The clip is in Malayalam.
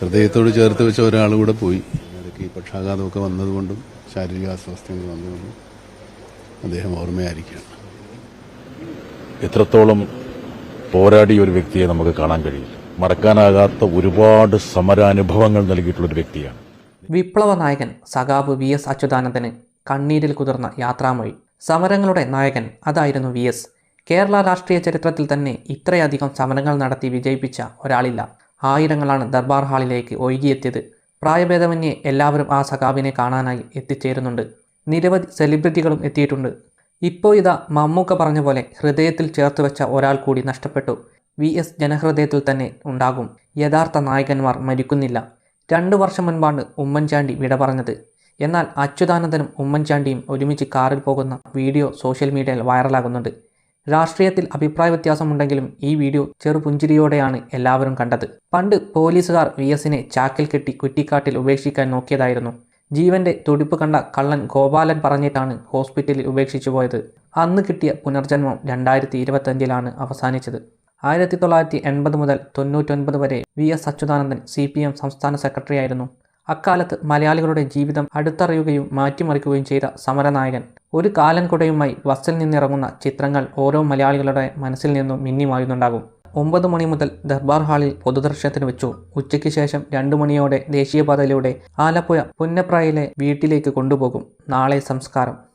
ഹൃദയത്തോട് ചേർത്ത് വെച്ച ഒരാൾ കൂടെ പോയി. ഇടയ്ക്ക് ഈ പക്ഷാഘാതമൊക്കെ വന്നതുകൊണ്ടും ശാരീരിക അസ്വസ്ഥങ്ങൾ വന്നതുകൊണ്ടും അദ്ദേഹം ഓർമ്മയായിരിക്കുകയാണ്. എത്രത്തോളം പോരാടിയ ഒരു വ്യക്തിയെ നമുക്ക് കാണാൻ കഴിയും? മറക്കാനാകാത്ത ഒരുപാട് സമരാനുഭവങ്ങൾ നൽകിയിട്ടുള്ള ഒരു വ്യക്തിയാണ്. വിപ്ലവ നായകൻ സഖാബ് വി എസ് അച്യുതാനന്ദന് കണ്ണീരിൽ കുതിർന്ന യാത്രാമൊഴി. സമരങ്ങളുടെ നായകൻ അതായിരുന്നു വി എസ്. കേരള രാഷ്ട്രീയ ചരിത്രത്തിൽ തന്നെ ഇത്രയധികം സമരങ്ങൾ നടത്തി വിജയിപ്പിച്ച ഒരാളില്ല. ആയിരങ്ങളാണ് ദർബാർ ഹാളിലേക്ക് ഒഴുകിയെത്തിയത്. പ്രായഭേദമന്യേ എല്ലാവരും ആ സഖാബിനെ കാണാനായി എത്തിച്ചേരുന്നുണ്ട്. നിരവധി സെലിബ്രിറ്റികളും എത്തിയിട്ടുണ്ട്. ഇപ്പോൾ ഇതാ മമ്മൂക്ക പറഞ്ഞ പോലെ ഹൃദയത്തിൽ ചേർത്ത് വെച്ച ഒരാൾ കൂടി നഷ്ടപ്പെട്ടു. വി എസ് ജനഹൃദയത്തിൽ തന്നെ ഉണ്ടാകും. യഥാർത്ഥ നായകന്മാർ മരിക്കുന്നില്ല. രണ്ടു വർഷം മുൻപാണ് ഉമ്മൻചാണ്ടി വിട പറഞ്ഞത്. എന്നാൽ അച്യുതാനന്ദനും ഉമ്മൻചാണ്ടിയും ഒരുമിച്ച് കാറിൽ പോകുന്ന വീഡിയോ സോഷ്യൽ മീഡിയയിൽ വൈറലാകുന്നുണ്ട്. രാഷ്ട്രീയത്തിൽ അഭിപ്രായ വ്യത്യാസമുണ്ടെങ്കിലും ഈ വീഡിയോ ചെറുപുഞ്ചിരിയോടെയാണ് എല്ലാവരും കണ്ടത്. പണ്ട് പോലീസുകാർ വി എസിനെ ചാക്കിൽ കെട്ടി കുറ്റിക്കാട്ടിൽ ഉപേക്ഷിക്കാൻ നോക്കിയതായിരുന്നു. ജീവന്റെ തുടിപ്പ് കണ്ട കള്ളൻ ഗോപാലൻ പറഞ്ഞിട്ടാണ് ഹോസ്പിറ്റലിൽ ഉപേക്ഷിച്ചു പോയത്. അന്ന് കിട്ടിയ പുനർജന്മം രണ്ടായിരത്തി ഇരുപത്തഞ്ചിലാണ് അവസാനിച്ചത്. ആയിരത്തി തൊള്ളായിരത്തി എൺപത് മുതൽ തൊണ്ണൂറ്റൊൻപത് വരെ V S Achuthanandan C P M സംസ്ഥാന സെക്രട്ടറിയായിരുന്നു. അക്കാലത്ത് മലയാളികളുടെ ജീവിതം അടുത്തറിയുകയും മാറ്റിമറിക്കുകയും ചെയ്ത സമരനായകൻ. ഒരു കാലൻകുടയുമായി ബസ്സിൽ നിന്നിറങ്ങുന്ന ചിത്രങ്ങൾ ഓരോ മലയാളികളുടെ മനസ്സിൽ നിന്നും മിന്നിമായുന്നുണ്ടാകും. ഒമ്പത് മണി മുതൽ ദർബാർ ഹാളിൽ പൊതുദർശനത്തിന് വെച്ചു. ഉച്ചയ്ക്ക് ശേഷം രണ്ടു മണിയോടെ ദേശീയപാതയിലൂടെ ആലപ്പുഴ പുന്നപ്രായിലെ വീട്ടിലേക്ക് കൊണ്ടുപോകും. നാളെ സംസ്കാരം.